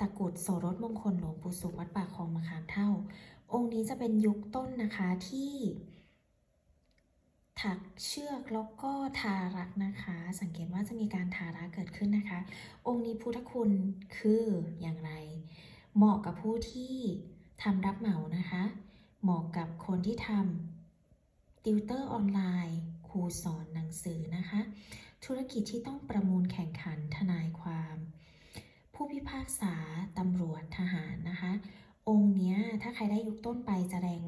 ตะกุดโสรถมงคลหลวงปู่สุวัดป่าคลองมะขามเท่า องค์นี้จะเป็นยุคต้นนะคะที่ ถักเชือกแล้วก็ทารักนะคะ สังเกตว่าจะมีการทารักเกิดขึ้นนะคะ องค์นี้พุทธคุณคืออย่างไร เหมาะกับผู้ที่ทำรับเหมานะคะ เหมาะกับคนที่ทำติวเตอร์ออนไลน์ครูสอนหนังสือนะคะ ธุรกิจที่ต้องประมูลแข่งขันทนายความากษาตำรวจทหารนะคะ องค์เนี้ยถ้าใครได้ยุคต้นไปจะแรง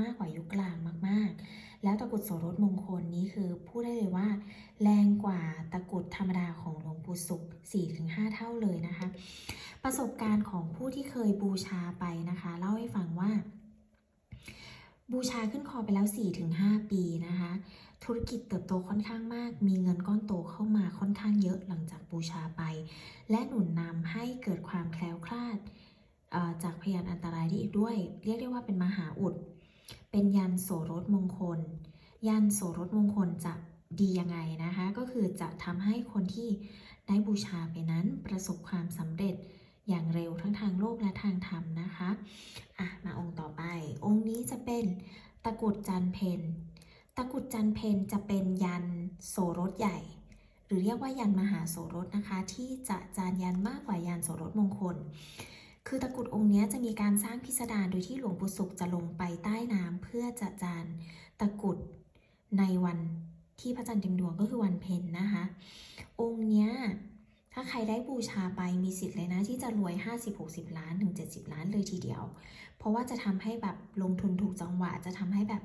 มากกว่ายุคกลางมากๆ แล้วตะกุดโสรถมงคลนี้คือพูดได้เลยว่า แรงกว่าตะกุดธรรมดาของหลวงปู่ศุกร์4-5 เท่าเลยนะคะ ประสบการณ์ของผู้ที่เคยบูชาไปนะคะ เล่าให้ฟังว่า บูชาขึ้นคอไปแล้ว 4-5 ปีนะคะ ธุรกิจเติบโตค่อนข้างมาก มีเงินก้อนโตเข้ามาค่อนข้างเยอะหลังจากบูชาไป และหนุนนำให้เกิด ด้วย เรียกได้ว่าเป็นมหาอุด เป็นยันโสรถมงคล ยันโสรถมงคลจะดียังไงนะคะ ก็คือจะทำให้คนที่ได้บูชาไปนั้นประสบความสำเร็จอย่างเร็วทั้งทางโลกและทางธรรมนะคะอะมาองค์ต่อไป องค์นี้จะเป็นตะกุดจันเพนตะกุดจันเพนจะเป็นยันโสรถใหญ่ หรือเรียกว่ายันมหาโสรถนะคะ ที่จะจานยันมากกว่ายันโสรถมงคล คือตะกุดองค์นี้จะมีการสร้างพิสดารโดยที่หลวงปู่ศุกร์จะลงไปใต้น้ำเพื่อจะจานตะกุดในวันที่พระจันทร์เต็มดวงก็คือวันเพ็ญนะคะ องค์เนี้ยถ้าใครได้บูชาไปมีสิทธิ์เลยนะที่จะรวย 50-60 ล้านถึง 70 ล้านเลยทีเดียว เพราะว่าจะทำให้แบบลงทุนถูกจังหวะจะทำให้แบบ